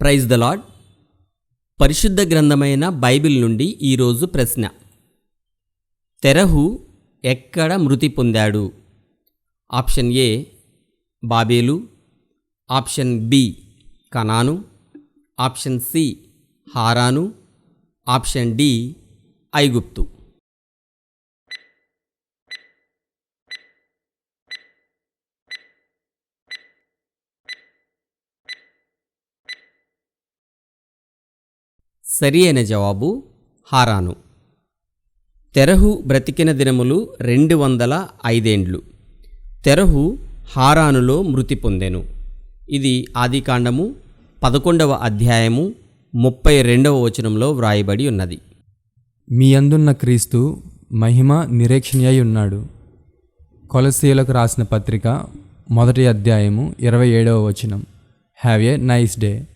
Praise the lord పరిశుద్ధ గ్రంథమైన Bible నుండి ఈరోజు ప్రశ్న. తెరహు ఎక్కడ మృతి పొందాడు? ఆప్షన్ ఏ బాబేలు. ఆప్షన్ బి కనాను. ఆప్షన్ సి హారాను. ఆప్షన్ డి ఐగుప్తు. సరి అయిన జవాబు హారాను. తెరహు బ్రతికిన దినములు రెండు వందల ఐదేండ్లు. తెరహు హారానులో మృతి పొందెను. ఇది ఆదికాండము పదకొండవ అధ్యాయము ముప్పై రెండవ వచనంలో వ్రాయబడి ఉన్నది. మీ అందున్న క్రీస్తు మహిమ నిరీక్షణీయ ఉన్నాడు. కొలసీలకు రాసిన పత్రిక మొదటి అధ్యాయము ఇరవై ఏడవ వచనం. Have a nice day.